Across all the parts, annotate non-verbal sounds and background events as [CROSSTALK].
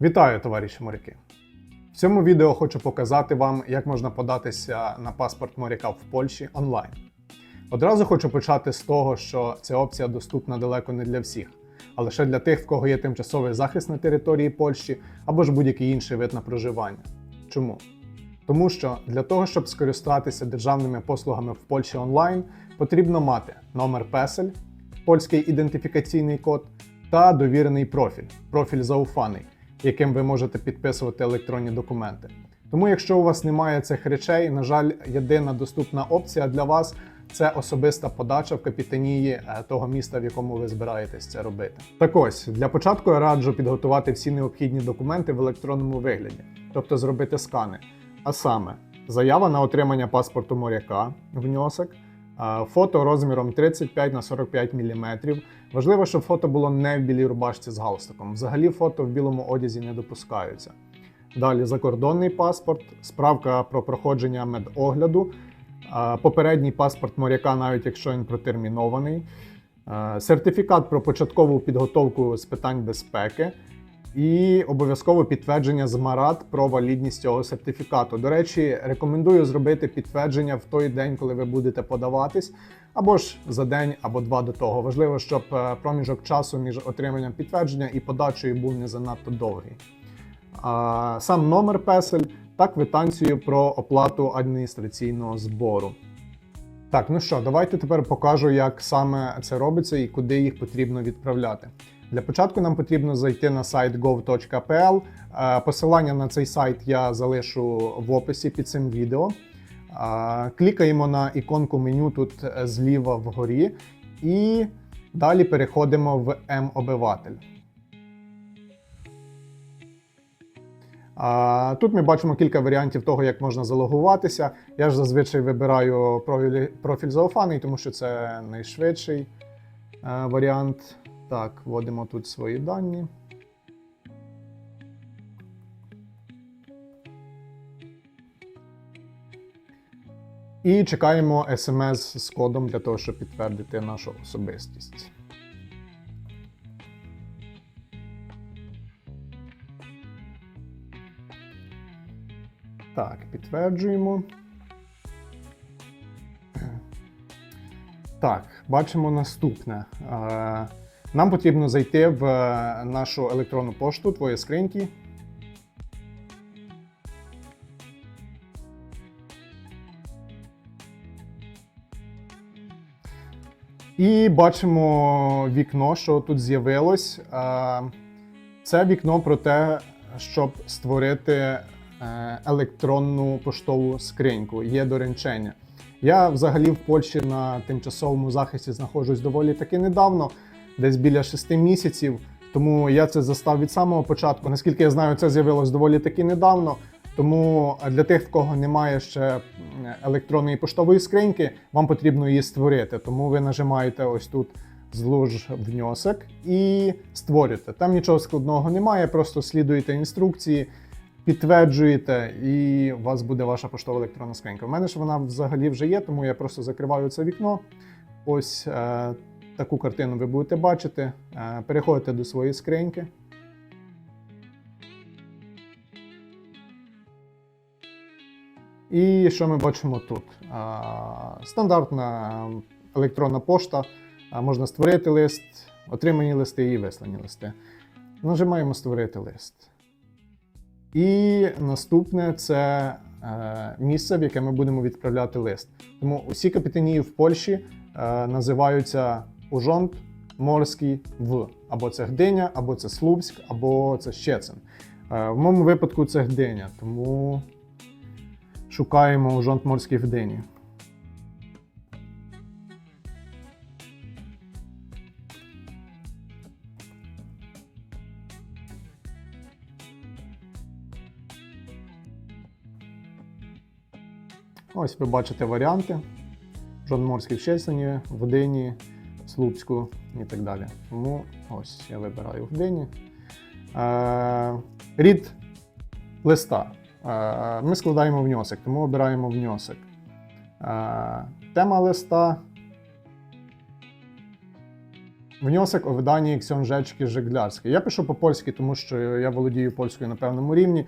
Вітаю, товариші моряки! В цьому відео хочу показати вам, як можна податися на паспорт моряка в Польщі онлайн. Одразу хочу почати з того, що ця опція доступна далеко не для всіх, а лише для тих, в кого є тимчасовий захист на території Польщі або ж будь-який інший вид на проживання. Чому? Тому що для того, щоб скористатися державними послугами в Польщі онлайн, потрібно мати номер песель, польський ідентифікаційний код та довірений профіль, профіль зауфаний, яким ви можете підписувати електронні документи. Тому, якщо у вас немає цих речей, на жаль, єдина доступна опція для вас це особиста подача в капітанії е, того міста, в якому ви збираєтесь це робити. Так ось для початку я раджу підготувати всі необхідні документи в електронному вигляді, тобто зробити скани. А саме заява на отримання паспорту моряка, внесок, фото розміром 35 на 45 мм. Важливо, щоб фото було не в білій рубашці з галстуком. Взагалі фото в білому одязі не допускаються. Далі закордонний паспорт, справка про проходження медогляду, попередній паспорт моряка, навіть якщо він протермінований, сертифікат про початкову підготовку з питань безпеки. І обов'язково підтвердження з МАРАТ про валідність цього сертифікату. До речі, рекомендую зробити підтвердження в той день, коли ви будете подаватись, або ж за день, або два до того. Важливо, щоб е, проміжок часу між отриманням підтвердження і подачею був не занадто довгий. Сам номер песель та квитанцію про оплату адміністраційного збору. Так, ну що, давайте тепер покажу, як саме це робиться і куди їх потрібно відправляти. Для початку нам потрібно зайти на сайт gov.pl. Е, Посилання на цей сайт я залишу в описі під цим відео. Е, Клікаємо на іконку меню тут е, зліва вгорі, і далі переходимо в М-обиватель. Тут ми бачимо кілька варіантів того, як можна залогуватися. Я ж зазвичай вибираю профіль, зауфаний, тому що це найшвидший варіант. Так, вводимо тут свої дані. І чекаємо смс з кодом для того, щоб підтвердити нашу особистість. Так, підтверджуємо. Так, бачимо наступне. Нам потрібно зайти в е, нашу електронну пошту, твої скриньки. І бачимо вікно, що тут з'явилось. Е, Це вікно про те, щоб створити е, електронну поштову скриньку. Є доручення. Я взагалі в Польщі на тимчасовому захисті знаходжусь доволі таки недавно, десь біля шести місяців. Тому я це застав від самого початку. Наскільки я знаю, це з'явилось доволі таки недавно. Тому для тих, в кого немає ще електронної поштової скриньки, вам потрібно її створити. Тому ви нажимаєте ось тут злож внесок і створюєте. Там нічого складного немає, просто слідуєте інструкції, підтверджуєте, і у вас буде ваша поштова електронна скринька. У мене ж вона взагалі вже є, тому я просто закриваю це вікно. Ось е, таку картину ви будете бачити. Е, переходите до своєї скриньки. І що ми бачимо тут? Стандартна електронна пошта. Можна створити лист, отримані листи і вислані листи. Нажимаємо Створити лист. І наступне це е, місце, в яке ми будемо відправляти лист. Тому усі капітанії в Польщі е, називаються Ужонт Морський В. Або це Гдиня, або це Слупськ, або це Щецин. Е, в моєму випадку це Гдиня, тому шукаємо Ужонт Морський в Гдині. Ось ви бачите варіанти. Жонморський в Щецині, в Гдині, Слуцьку і так далі. Тому ось я вибираю в Гдині. Е, рід листа. Е, ми складаємо внесок, тому обираємо внесок. Е, тема листа. Wniosek o виданні książeczki żeglarskiej. Я пишу по-польськи, тому що я володію польською на певному рівні.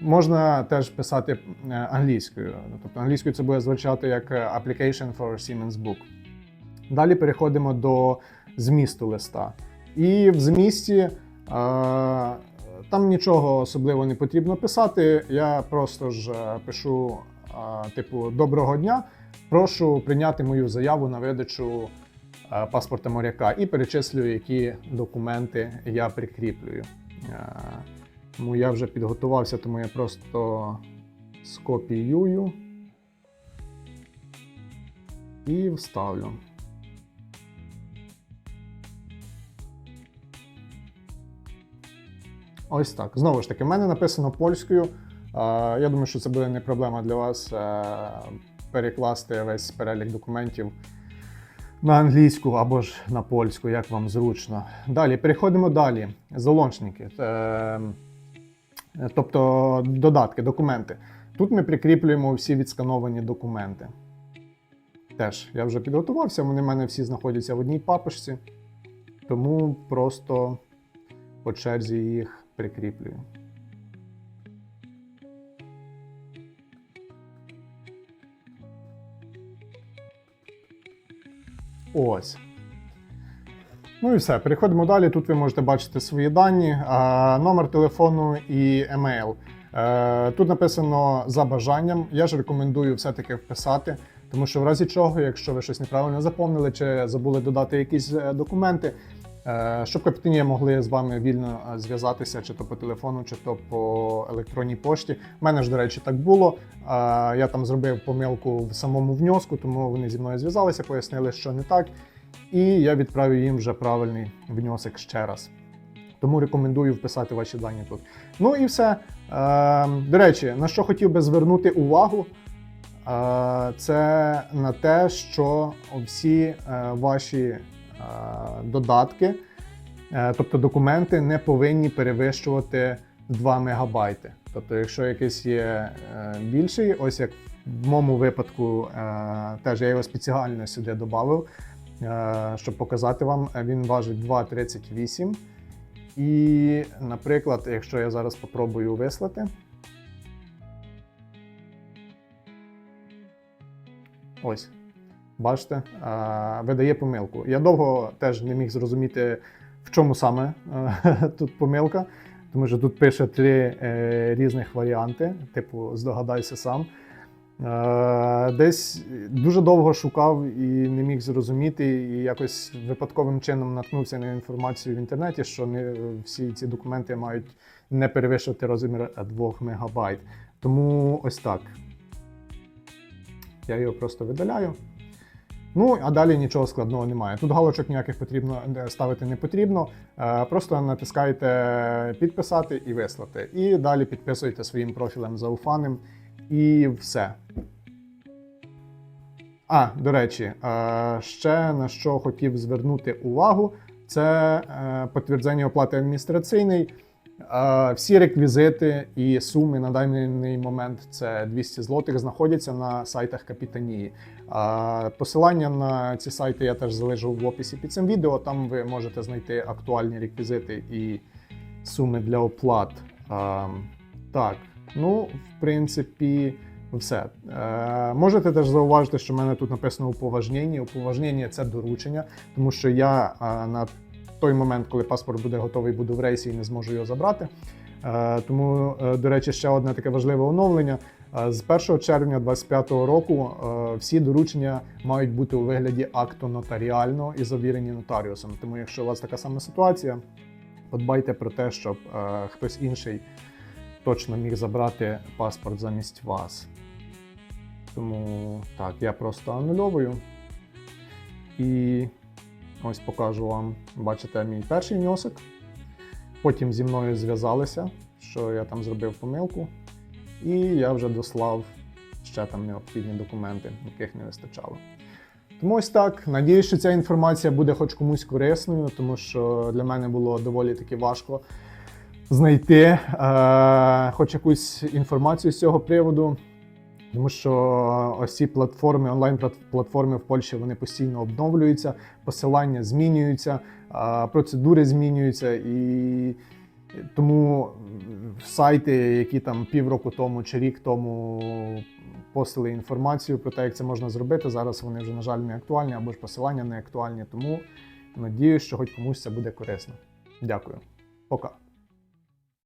Можна теж писати англійською. Тобто англійською це буде звучати як Application for Siemens Book. Далі переходимо до змісту листа. І в змісті е, там нічого особливо не потрібно писати. Я просто ж е, пишу, е, типу, доброго дня. Прошу прийняти мою заяву на видачу е, паспорта моряка і перечислюю, які документи я прикріплюю. Е, Тому я вже підготувався, тому я просто скопіюю і вставлю. Ось так. Знову ж таки, в мене написано польською. Я думаю, що це буде не проблема для вас е, перекласти весь перелік документів на англійську або ж на польську, як вам зручно. Далі, переходимо далі. Залончники. Е, Тобто додатки, документи. Тут ми прикріплюємо всі відскановані документи. Теж я вже підготувався, вони в мене всі знаходяться в одній папочці, тому просто по черзі їх прикріплюю. Ось. Ну і все. Переходимо далі. Тут ви можете бачити свої дані, номер телефону і емейл. Е, Тут написано за бажанням. Я ж рекомендую все-таки вписати, тому що в разі чого, якщо ви щось неправильно заповнили чи забули додати якісь е, документи, щоб капітанія могли з вами вільно е, зв'язатися, чи то по телефону, чи то по електронній пошті. У мене ж, до речі, так було. Е, Я там зробив помилку в самому вньоску, тому вони зі мною зв'язалися, пояснили, що не так. І я відправив їм вже правильний внесок ще раз. Тому рекомендую вписати ваші дані тут. Ну і все. Е, до речі, на що хотів би звернути увагу, е, це на те, що всі е, ваші е, додатки, е, тобто документи, не повинні перевищувати 2 МБ. Тобто, якщо якийсь є е, більший, ось як в моєму випадку, е, теж я його спеціально сюди додав. Е, щоб показати вам, е, він важить 2,38. І, наприклад, якщо я зараз спробую вислати. Ось. Бачите, е, видає помилку. Я довго теж не міг зрозуміти, в чому саме е, [LAUGHS] тут помилка, тому що тут пише три е, різних варіанти, типу, здогадайся сам. Десь дуже довго шукав і не міг зрозуміти, і якось випадковим чином наткнувся на інформацію в інтернеті, що не всі ці документи мають не перевищувати розмір 2 МБ. Тому ось так. Я його просто видаляю. Ну, а далі нічого складного немає. Тут галочок ніяких потрібно ставити не потрібно. Е, Просто натискаєте підписати і вислати. І далі підписуєте своїм профілем зауфаним. І все. А, до речі, е, ще на що хотів звернути увагу, це е, підтвердження оплати адміністраційний. Всі реквізити і суми на даний момент це 200 злотих, знаходяться на сайтах капітанії. Посилання на ці сайти я теж залишу в описі під цим відео. Там ви можете знайти актуальні реквізити і суми для оплат. Так, ну, в принципі, все. Е, можете теж зауважити, що в мене тут написано уповажнення. Уповажнення це доручення, тому що я е, на той момент, коли паспорт буде готовий, буду в рейсі і не зможу його забрати. Е, тому, е, до речі, ще одне таке важливе оновлення. Е, З 1 червня 2025 року всі доручення мають бути у вигляді акту нотаріального і завірені нотаріусом. Тому, якщо у вас така сама ситуація, подбайте про те, щоб хтось інший точно міг забрати паспорт замість вас. Тому так, я просто анульовую. І ось покажу вам, бачите, мій перший внесок. Потім зі мною зв'язалися, що я там зробив помилку. І я вже дослав ще там необхідні документи, яких не вистачало. Тому ось так. Надіюсь, що ця інформація буде хоч комусь корисною, тому що для мене було доволі таки важко знайти е, хоч якусь інформацію з цього приводу. Тому що ось ці платформи, онлайн-платформи в Польщі вони постійно обновлюються, посилання змінюються, процедури змінюються, і тому сайти, які там півроку тому чи рік тому постили інформацію про те, як це можна зробити, зараз вони вже, на жаль, не актуальні або ж посилання не актуальні. Тому надію, що хоч комусь це буде корисно. Дякую. Пока.